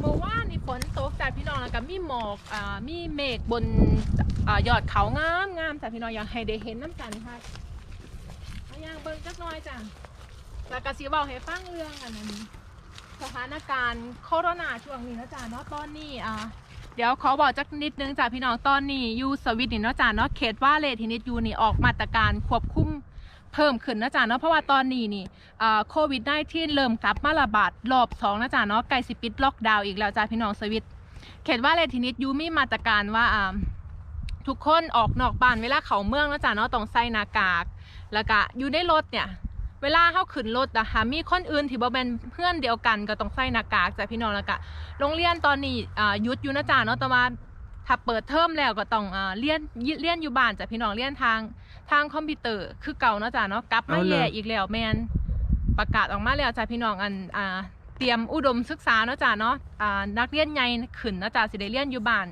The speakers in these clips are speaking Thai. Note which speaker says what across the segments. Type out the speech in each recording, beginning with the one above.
Speaker 1: เมื่อวานนี่ฝนตกจ้ะพี่น้องแล้วก็มีหมอกอ่ามีเมฆบนอ่ายอดเขางามงามจ้ะพี่น้องอยากให้ได้เห็นน้ำกันค่ะเอาย่างเบิ่งจักหน่อยจ้ะแล้วก็สิเว้าให้ฟังเรื่องอันนั้นสถานการณ์โควิดช่วงนี้นะจ๊ะเนาะตอนนี้อ่าเดี๋ยวขอบอกจักนิดนึงจ้ะพี่น้องตอนนี้อยูสวิตนี่เนาะจ้ะเนาะเขตว่าเลทินิตยูนี่ออกมาตรการควบคุม เพิ่มขึ้นนะจ๊ะเนาะเพราะว่าตอนนี้นี่โควิด -19 เริ่มกลับมาระบาดรอบสองนะจ๊ะเนาะใกล้สิปิดล็อกดาวน์อีกแล้วจ้าพี่น้องสวิตเขตว่าเลทีนิดยูมีมาตรการว่าทุกคนออกนอกบ้านเวลาเขาเมืองนะจ๊ะเนาะต้องใส่หน้ากาก แล้วก็อยู่ในรถเนี่ยเวลาเข้าขึ้นรถนะคะมีคนอื่นที่บ่เป็นเพื่อนเดียวกันก็ต้องใส่หน้ากากจ้ะพี่น้องแล้วก็โรงเรียนตอนนี้หยุดอยู่นะจ๊ะเนาะแต่ว่า ถ้าเปิดเทอมแล้วก็ต้องอ่าเรียนเรียนอยู่บ้านจ้ะพี่น้องเรียนทางทางคอมพิวเตอร์คือเก่าเนาะจ๊ะเนาะกลับมา
Speaker 2: เอาเลย
Speaker 1: แย่อีกแล้วแมนประกาศออกมาแล้วจ้ะพี่น้องอันอ่าเตรียมอุดมศึกษาเนาะจ้ะเนาะอ่านักเรียนใหญ่ขึ้นเนาะจ้ะสิได้เรียนอยู่บ้าน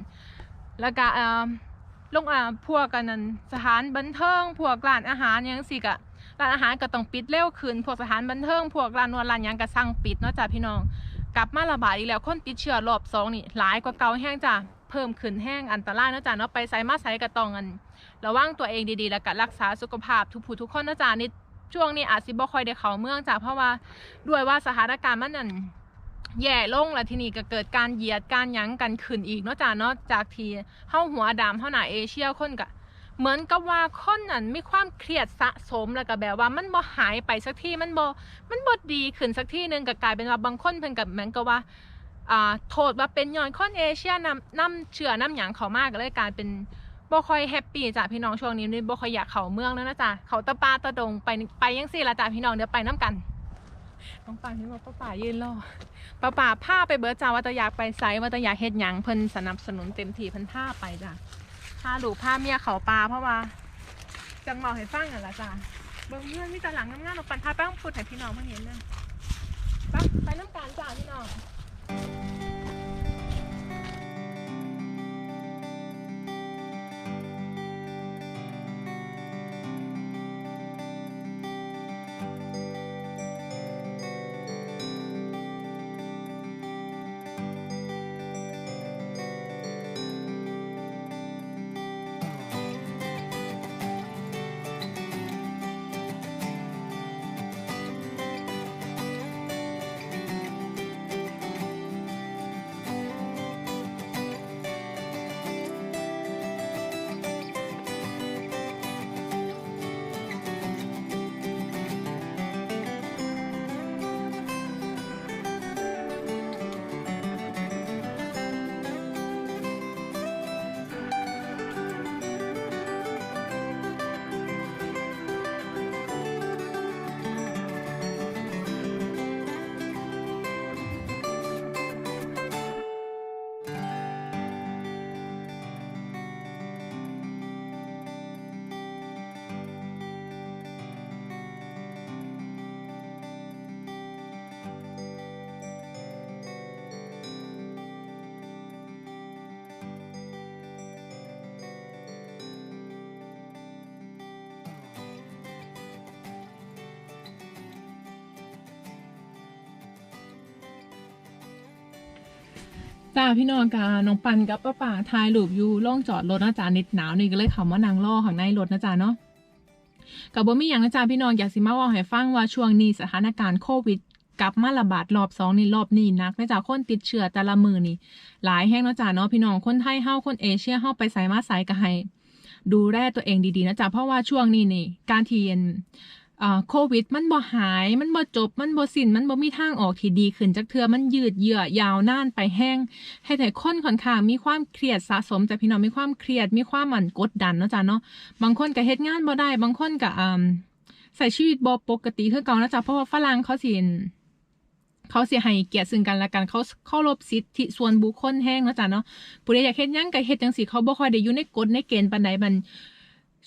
Speaker 1: แล้วก็อ่าลงอ่าพวกกันนั้นสถานบันเทิงพวกร้านอาหารหยังสิกะร้านอาหารก็ต้องปิดเร็วขึ้นพวกสถานบันเทิงพวกร้านนวดร้านหยังก็สั่งปิดเนาะจ้ะพี่น้อง กลับมาระบาดอีกแล้วคนติดเชื้อรอบสองนี่หลายกว่าเก่าแห้งจ้ะ เพิ่มขึ้นแห้งอันตรายเนาะจ้ะเนาะไปไสมาไสก็ต้องกันระวังตัวเองดีๆ แล้วก็รักษาสุขภาพทุกผู้ทุกคนเนาะจ้ะนี่ช่วงนี้อาจสิบ่ค่อยได้เข้าเมืองจ้ะเพราะว่าด้วยว่าสถานการณ์มันนั่นแย่ลงแล้วทีนี้ก็เกิดการเหยียดการยั้งกันขึ้นอีกเนาะจ้ะเนาะจากที่เฮาหัวดำเฮาหนาเอเชียคนก็เหมือนกับว่าคนนั้นมีความเครียดสะสมแล้วก็แบบว่ามันบ่หายไปสักทีมันบ่มันบ่ดีขึ้นสักทีหนึงก็กลายเป็นว่าบางคนเพิ่นก็เหมือนกับว่า โทษว่าเป็นย้อนคนเอเชียนำนำเชื้อนำหยังเขามาก็เลยกายเป็นบ่ค่อยแฮปปี้จ้ะพี่น้องช่วงนี้นี่บ่ค่อยอยากเขาเมืองแล้วนะจ๊ะเขาตะปาตะดงไปไปยังสี่ละจ้ะพี่น้องเดี๋ยวไปน้ำกันน้องปังที่บอกป้าป่ายืนรอป้าป่าพาไปเบิร์จ้าว่าตะอยากไปไซว่าตะอยากเฮ็ดหยังเพิ่นสนับสนุนเต็มที่เพิ่นพาไปจ้ะพาหลูกพาเมียเขาปลาเพราะว่าจังเมาให้ฟังนั่นล่ะจ้ะเบิ่งเพื่อนมีต่หลังงามๆน้องปันพาไปต้องพูดให้พี่น้องมาเห็นเลยไปไปน้ำกันจ้ะพี่น้อง Thank you. จ้าพี่น้องกาน้องปันกับป้าป่าทายรูปอยู่ล่องจอดรถนะจ๊ะนิดหนาวนี่ก็เลยเขามานั่งรอข้างในรถนะจ๊ะเนาะกับบ่มีอย่างนะจ๊ะพี่น้องอยากสิมาว่าให้ฟังว่าช่วงนี้สถานการณ์โควิดกลับมาระบาดรอบสองนี่รอบนี้นักนะจ๊ะคนติดเชื้อแต่ละมือนี่ หลายแห้งนะจ๊ะเนาะพี่น้องคนไทยเฮาคนเอเชียเฮาไปใส่มาใส่ก็ให้ดูแลตัวเองดีๆนะจ๊ะเพราะว่าช่วงนี้นี่การที่เรียน โควิด มันบ่หาย มันบ่จบ มันบ่สิ้น มันบ่มีทางออกที่ดีขึ้นจักเทือมันยืดเยื้อยาวนานไปแห้งให้แต่คนค่อนข้างมีความเครียดสะสมแต่พี่น้องมีความเครียดมีความหมันกดดันเนาะจ๊ะเนาะบางคนก็เฮ็ดงานบ่ได้ บางคนก็อ่าใส่ชีวิตบ่ปกติคือเก่านะจ๊ะเพราะว่าฝรั่งเขาสิเขาเสิให้เกียรติซึ่งกันและกันเขาเคารพสิทธิส่วนบุคคลแห้งเนาะจ๊ะเนาะผู้ใดอยากเฮ็ดยังก็เฮ็ดจังซี่เขาบ่ค่อยได้อยู่ในกฎในเกณฑ์ปานใดมัน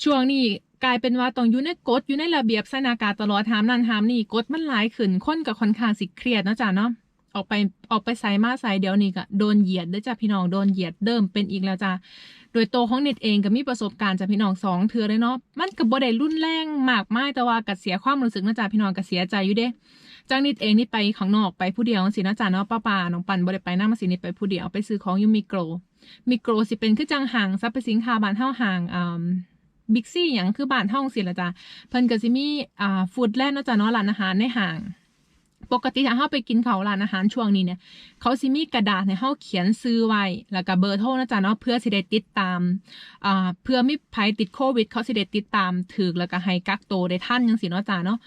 Speaker 1: ช่วงนี้ กลายเป็นว่าต้องอยู่ในกฎอยู่ในระเบียบสนากาตลอดหามนั่นหามนี่กฎมันหลายขึ้นคนกับค่อนข้างสิเครียดนะจ๊ะเนาะออกไปออกไปใส่มาใส่เดี๋ยวนี้ก็โดนเหยียดด้อจ้ะพี่น้องโดนเหยียดเดิมเป็นอีกแล้วจ้ะโดยโตของนิดเองก็มีประสบการณ์จากพี่น้องสองเทือเลยเนาะมันก็บ่ได้รุนแรงมากมายแต่ว่าก็เสียความรู้สึกนะจ๊ะพี่น้องก็เสียใจอยู่เด้จากนิดเองนี่ไปข้างนอกไปผู้เดียวสินะจ๊ะเนาะป้าป่าน้องปันบ่ได้ไปนำมาสินิดไปผู้เดียวไปซื้อของอยู่มิโกรมิโกรสิเป็นคือจังห่างสรรพสินค้าบ้านเฮาห่างอ่า บิ๊กซี่อยังคือบ้านห้องสิละจ้ะเพิ่นก็สิมีอ่าฟู้ดแลนด์เนาะจ๊ะเนาะร้านอาหารในห้างปกติถ้าเฮาไปกินเขาร้านอาหารช่วงนี้เนี่ย เขาสิมีกระดาษให้เฮาเขียนซื้อไว้ แล้วก็เบอร์โทรนะจ๊ะเนาะเพื่อสิได้ติดตามอ่าเพื่อมีภัยติดโควิด เขาสิได้ติดตามถึกแล้วก็ให้กักโตได้ท่านจังซี่เนาะจ๊ะเนาะ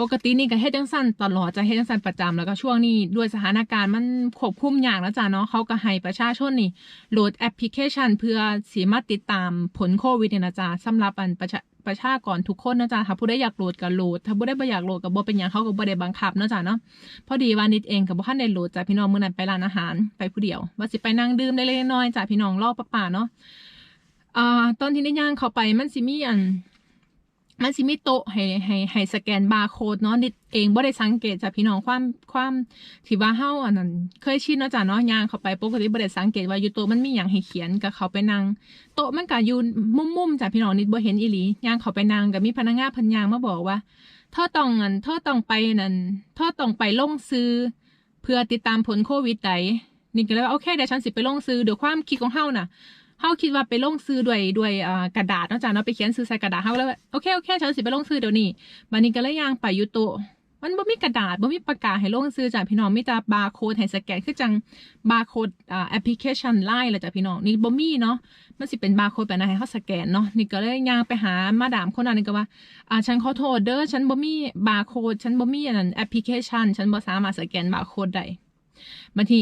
Speaker 1: ปกตินี่ก็เฮ็ดจังซั่นตลอดจะเฮ็ดจังซั่นประจำแล้วก็ช่วงนี้ด้วยสถานการณ์มันควบคุมยากแล้วจ้ะเนาะเขาก็ให้ประชาชนนี่โหลดแอปพลิเคชัน เพื่อสิมาติดตามผลโควิดเนี่ยนะจ๊ะสำหรับอันประชาประชากรทุกคนนะจ๊ะถ้าผู้ใดอยากโหลดก็โหลด ถ้าผู้ใดบ่อยากโหลดก็บ่เป็นหยังเขาก็บ่ได้บังคับนะจ๊ะเนาะพอดีวานิดเองกับบ่ทันได้โหลดจากพี่น้องมื้อนั้นไปร้านอาหารไปผู้เดียวว่าสิไปนั่งดื่มได้เล็กๆน้อยๆจากพี่น้องรอบป้าป่าเนาะอ่าตอนที่ได้ย่างเข้าไปมันสิมีอัน มันสิมีโต๊ะให้ให้ให้สแกนบาร์โค้ดเนาะนิดเองบ่ได้สังเกตจากพี่น้องความความที่ว่าเฮาอันนั้นเคยชินเนาะจ้ะเนาะย่างเข้าไปปกติบ่ได้สังเกตว่าอยู่โต๊ะมันมีหยังให้เขียนก็เขาไปนั่งโต๊ะมันก็อยู่มุมๆจากพี่น้องนิดบ่เห็นอีหลีย่างเขาไปนั่งก็มีพนักงานพันยางมาบอกว่าเธอต้องอันเธอต้องไปนั่นเธอต้องไปลงซื้อเพื่อติดตามผลโควิดใดนี่ก็เลยว่าโอเคเดี๋ยวฉันสิไปลงซื้อเดี๋ยวความคิดของเฮาน่ะ เฮาคิดว่าไปลงซื้อด้วยด้วยกระดาษนาะจ้ะเนาะไปเขียนซื้อใส่กระดาษเฮาก็เลยว่าโอเคโอเคฉันสิไปลงซื้อเดี๋ยวนี้บัดนี้ก็เลยย่างไปยู่โตมันบ่มีกระดาษบ่มีประกาศให้ลงซื้อจ้ะพี่น้องมีแต่บาร์โค้ดให้สแกนคือจังบาร์โค้ดอ่าแอปพลิเคชันไลน์เลยจ้ะพี่น้องนี่บ่มีเนาะมันสิเป็นบาร์โค้ดแบบนั้นให้เฮาสแกนเนาะนี่ก็เลยย่างไปหามาดามคนนั้นก็ว่าอ่าฉันขอโทษเด้อฉันบ่มีบาร์โค้ดฉันบ่มีอันนั้นแอปพลิเคชัน ฉันบ่สามารถสแกนบาร์โค้ดได้บางที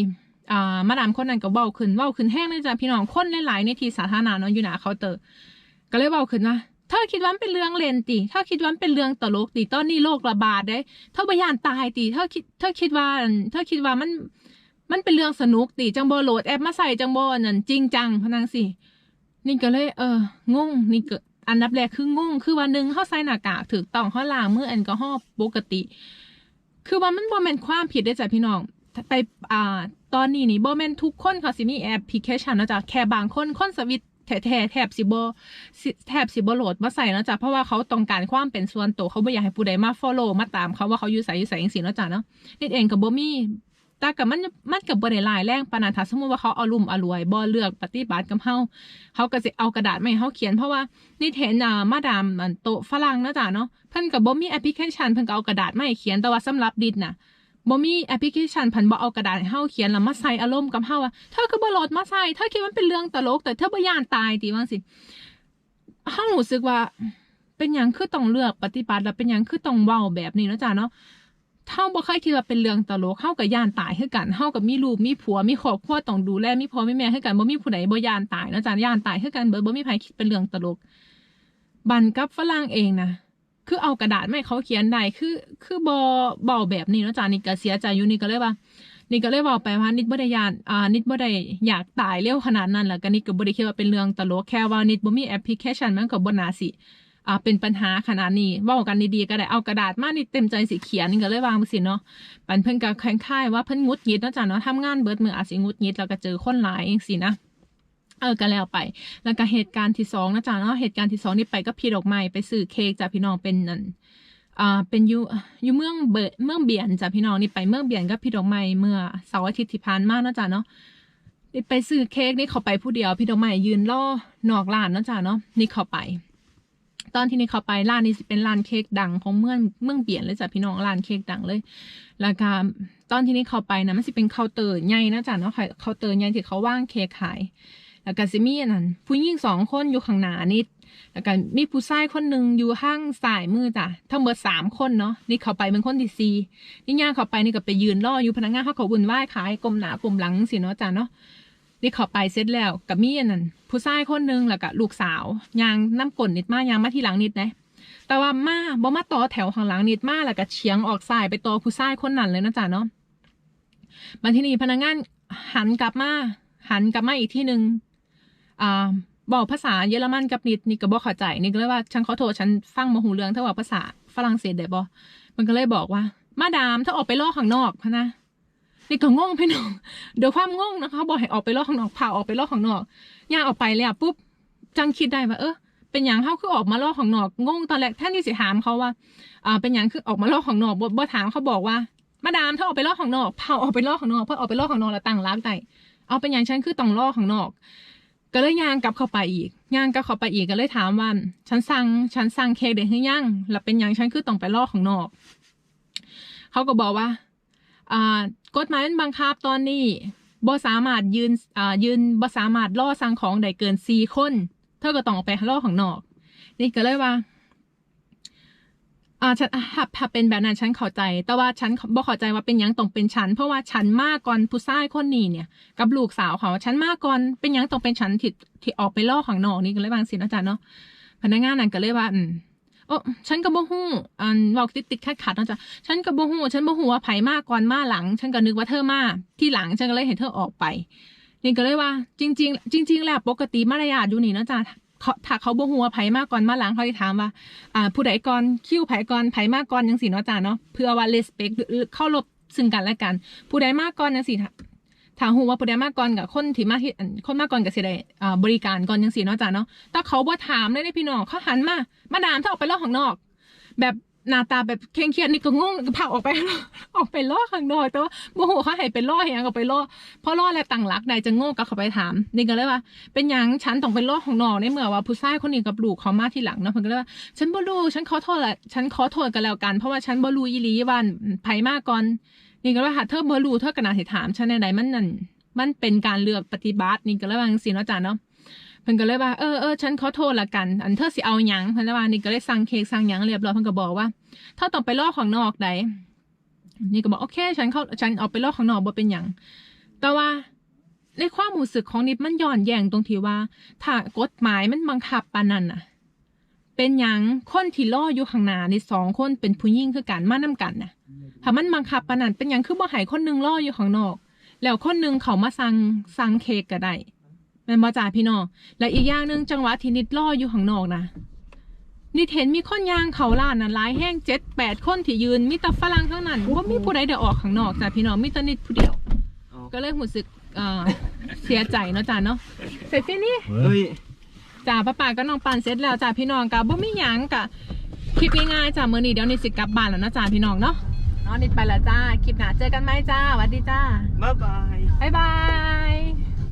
Speaker 1: อ่ามาดามคนนั้นก็เว้าขึ้นเว้าขึ้นแห้งเลยจ้ะพี่น้องคนหลายๆในที่สาธารณะเนาะอยู่หนาเคาน์เตอร์ ก็เลยเว้าขึ้นว่าเธอคิดว่ามันเป็นเรื่องเล่นติเธอคิดว่ามันเป็นเรื่องตลกติตอนนี้โรคระบาดเด้เธอบ่ย่านตายติเธอคิดเธอคิดว่าเธอคิดว่ามันมันเป็นเรื่องสนุกติจังบ่โหลดแอปมาใส่จังบอันนั่นจริงจังพนังสินี่ก็เลยเอองงนี่ก็อันดับแรกคืองงคือวันหนึ่งเขาใส่หน้ากากถูกต้องเขาล้างมือแอลกอฮอล์ปกติ คือว่ามันบ่แม่นความผิดได้จ้ะพี่น้องไปอ่า ตอนนี้นี่บ่แม่นทุกคนเขาสิมีแอปพลิเคชันนะจ้ะแค่บางคนคนสวิตแท้ๆแทบสิบแทบสิบโหลดมาใส่นะจ้ะเพราะว่าเขาต้องการความเป็นส่วนตัวเขาบ่อยากให้ผู้ใดมา follow มาตามเขาว่าเขาอยู่ไสอยู่ไสจังซี่เนะจ้ะเนาะนิดเองก็บ่มีแต่กับมันมันกับบ่ได้ลายแรงปานนั้นถ้าสมมุติว่าเขาเอารุ่มอรวยบ่เลือกปฏิบัติกับเฮาเขาก็สิเอากระดาษมาให้เฮาเขียนเพราะว่านี่เห็นอ่ามาดามอันโตฝรั่งนะจ้ะเนาะเพิ่นก็บ่มีแอปพลิเคชันเพิ่นก็เอากระดาษมาให้เขียนแต่ว่าสำหรับดิดน่ะ บ่มีแอปพลิเคชันเพิ่นบ่เอากระดาษให้เฮาเขียนแล้วมาใส่อารมณ์กับเฮาว่าเธอก็บ่โหลดมาใส่เธอคิดว่ามันเป็นเรื่องตลก แต่เธอบ่ย่านตายติว่าสิเฮารู้สึกว่า เป็นหยังคือต้องเลือกปฏิบัติแล้วเป็นหยังคือต้องเว้าแบบนี้เนาะจ้ะเนาะเฮาบ่เคยคิดว่าเป็นเรื่องตลกเฮากับย่านตายคือกันเฮากับมีลูกมีผัวมีครอบครัวต้องดูแลมีพ่อมีแม่คือกันบ่มีผู้ใดบ่ย่านตายเนาะจ้ะย่านตายคือกันเบิดบ่มีไผคิดเป็นเรื่องตลก บันกับฝรั่งเองนะ คือเอากระดาษไมาให้เขาเขียนได้คือ คือบ่เบาแบบนี้เนาะจ้ะนี่ก็เสียใจอยู่นี่ก็เลยว่า นี่ก็เลยเว้าไปว่านิดบ่ได้ยานอ่านิดบ่ได้อยากตายเร็วขนาดนั้นแล้วก็นิดก็บ่ได้คิดว่าเป็นเรื่องตลกแค่ว่านิดบ่มีแอปพลิเคชันมันก็บ่น่าสิอ่าเป็นปัญหาขนาดนี้ว่ากันดีๆก็ได้เอากระดาษมานี่เต็มใจสิเขียนก็เลยวางสิเนาะปันเพิ่นก็คล้ายๆว่าเพิ่นงุดงิดเนาะจ้ะเนาะทำงานเบิดมืออาจสิงุดงิดแล้วก็เจอคนหลายเองสินะ เออก็แล้วไป แล้วก็เหตุการณ์ที่สองนะจ๊ะเนาะเหตุการณ์ที่สองนี่ไปก็พี่ดอกไม้ไปซื้อเค้กจากพี่น้องเป็นนั่นอ่าเป็นยูยูเมืองเบิดเมืองเบียนจ้ะพี่น้องนี่ไปเมืองเบียนกับพี่ดอกไม้เมื่อเสาร์อาทิตย์ที่ผ่านมาเนาะจ้ะเนาะนี่ไปซื้อเค้กนี่เขาไปผู้เดียว พี่ดอกไม้ยืนรอนอกร้านเนาะจ้ะเนาะนี่เขาไป ตอนที่นี่เขาไปร้านนี้สิเป็นร้านเค้กดังของเมืองเมืองเปลี่ยนเลยจ้ะพี่น้องร้านเค้กดังเลยแล้วก็ตอนที่นี่เขาไปนะมันสิเป็นเคาน์เตอร์ใหญ่นะจ๊ะเนาะค่ะเคาน์เตอร์ใหญ่ที่เขาว่างเค้กขาย แล้วก็สิมีนนั้นผู้หญิงสองคนอยู่ข้างหน้านิดแล้วก็มีผู้ชายคนหนึ่งอยู่ข้างซ้ายมือจ้ะทั้งหมดสามคนเนาะนี่เขาไปเป็นคนที่สี่นี่ย่างเขาไปนี่ก็ไปยืนรออยู่พนักงานเขาเขาวุ่นวายขายกลมหนากลมหลังสิเนาะจ้ะเนาะนี่เขาไปเสร็จแล้วกับมีนนั้นผู้ชายคนหนึ่งแล้วก็ลูกสาวยางน้ำกลนนิดมากยางมาที่หลังนิดนะแต่ว่ามาบ่มาต่อแถวข้างหลังนิดมากแล้วก็เฉียงออกซ้ายไปต่อผู้ชายคนนั้นเลยนะจ๊ะเนาะมาที่นี่พนักงานหันกลับมาหันกลับมาอีกที่หนึ่ง อ่าบอกภาษาเยอรมันกับนิดนี่ก็บอกเข้าใจนี่ก็เลยว่าฉันขอโทษฉันฟังมาหูเรื่องถ้าว่าภาษาฝรั่งเศสได้บ่มันก็เลยบอกว่า มาดามถ้าออกไปล่อข้างนอกพะนะนี่ก็งงพี่น้องเดี๋ยวความงงนะคะบอกให้ออกไปรอข้างนอกพาออกไปรอข้างนอกย่างออกไปเลยอะปุ๊บจังคิดได้ว่าเออเป็นอย่างเขาคือออกมารอข้างนอกงงตอนแรกท่านที่สิถามเขาว่าอ่าเป็นอย่างคือออกมารอข้างนอกบ่บ่ถามเขาบอกว่า มาดามถ้าออกไปรอข้างนอกพาออกไปรอข้างนอกเพื่อออกไปรอข้างนอกแล้วตั้งรักได้เอาเป็นอย่างฉันคือต้องรอข้างนอก ก็เลยย่างกลับเข้าไปอีกย่างกลับเข้าไปอีกก็เลยถามว่าฉันสั่งฉันสั่งเค้กเด็กให้ย่างแล้วเป็นย่างฉันคือต้องไปลอกของนอกเขาก็บอกว่าอ่ากฎหมายมันบังคับตอนนี้บ่สามารถยืนอ่ายืนบ่สามารถล่อสั่งของได้เกินสี่คน เธอก็ต้องออกไปล่อของนอก นี่ก็เลยว่า อ่าฉันถ้าถ้าเป็นแบบนั้นฉันเข้าใจ แต่ว่าฉันบ่เข้าใจว่าเป็นยังต้องเป็นฉัน เพราะว่าฉันมาก่อนผู้ชายคนนี้เนี่ย กับลูกสาวเขาฉันมาก่อนเป็นยังต้องเป็นฉันที่ที่ออกไปล่อข้างนอกนี่ก็เลยบางสินะจ๊ะเนาะพนักงานนั่นก็เลยว่าอืมโอ้ฉันก็บ่ฮู้อันเว้าติดติดขัดขัดเนาะจ๊ะฉันก็บ่ฮู้ฉันบ่ฮู้ว่าไผมาก่อนมาหลัง ฉันก็นึกว่าเธอมาที่หลังฉันก็เลยเห็นเธอออกไป นี่ก็เลยว่า จริง ๆ จริง ๆ แล้วปกติมารยาทอยู่นี่เนาะจ๊ะ เขาถ้าเขาบ่หัวไผมาก่อนมาหลังเขาจะถามว่า อ่า ผู้ใดก่อนคิวไผก่อนไผมาก่อนยังสีเนาะจ้าเนาะเพื่อว่าเลสเปกเข้ารบซึ่งกันและกัน ผู้ใดมาก่อนยังสีถามหูว่าผู้ใดมาก่อนกับคนที่มาที่อันคนมาก่อนก็สิได้อ่าบริการก่อนยังสีเนาะจ้าเนาะแต่เขาบ่ถามเลยเด้พี่น้องเขาหันมามาดามถ้าออกไปรอบข้างนอก แบบ หน้าตาแบบเคร่งเครียดนี่ก็งงก็พาออกไป ออกไปล่อข้างนอกแต่ว่าโมโหเขาให้ไปล่ออย่างก็ไปล่อเพราะล่อแล้วตั้งหลักใดจะโง่ก็เขาไปถาม นี่ก็เลยว่า เป็นยังฉันต้องไปล่อข้างนอกในเมื่อว่าผู้ชายคนนี้กับลูกเขามาที่หลังเนาะเพิ่นก็เลยว่า ฉันบ่รู้ฉันขอโทษแหละฉันขอโทษกันแล้วกัน เพราะว่าฉันบ่รู้อีหลีว่าไผมากก่อนนี่ก็เลยว่าหาเธอบ่รู้เธอก็น่าสิถามฉันในใดมันนั่นมันเป็นการเลือกปฏิบัตินี่ก็เลยว่าจังซี่เนาะจ้ะเนาะ เพิ่นก็เลยว่าเออเออฉันขอโทษละกัน อันเธอสิเอาหยังเพิ่นเลยว่านี่ก็เลยสั่งเค้กสั่งหยังเรียบร้อยเพิ่นก็บอกว่าเธอต้องไปล่อของนอกไดนี่ก็บอกโอเค ฉันเข้าฉันเอาไปล่อของนอกบ่เป็นหยังแต่ว่าในความรู้สึกของนิดมันย้อนแย้งตรงที่ว่า ถ้ากฎหมายมันบังคับปานนั้นน่ะ เป็นหยังคนที่ล่ออยู่ข้างหน้าในสองคนเป็นผู้หญิงคือกันมานํกันน่ะถ้ามันบังคับปานนั้นเป็นหยังคือบ่ให้คนหนึงล่ออยู่ข้างนอก แล้วคนหนึงเขามาสั่งสั่งเค้กก็ได้ แม่นบ่จ่าพี่น้องและอีกอย่างหนึ่งจังหวะที่นิดล่ออยู่ข้างนอกนะนิดเห็นมีคนยางเขาล้านน่ะหลายแห้งเจ็ดแปดคนที่ยืนมีแต่ฝรั่งทั้งนั้นว่ามีผู้ใดเดี๋ยวออกข้างนอกจ้ะพี่น้องมีแต่นิดผู้เดียวก็เลยรู้สึกเอ่อ เสียใจเนาะจ้ะเนาะเสร็จฟินี่
Speaker 2: เฮ้ย
Speaker 1: จ้าป้าป่าก็น้องปานเสร็จแล้วจ้าพี่น้องกับบ่มีหยังกะคลิปง่ายๆจ้ามื้อนี้เดี๋ยวนิดสิกลับบ้านแล้วเนาะจ้าพี่น้องเนาะเนาะนิดไปแล้วจ้าคลิปหน้าเจอกันไหมจ้าสวัสดีจ้า
Speaker 2: บ๊ายบาย
Speaker 1: บ๊ายบาย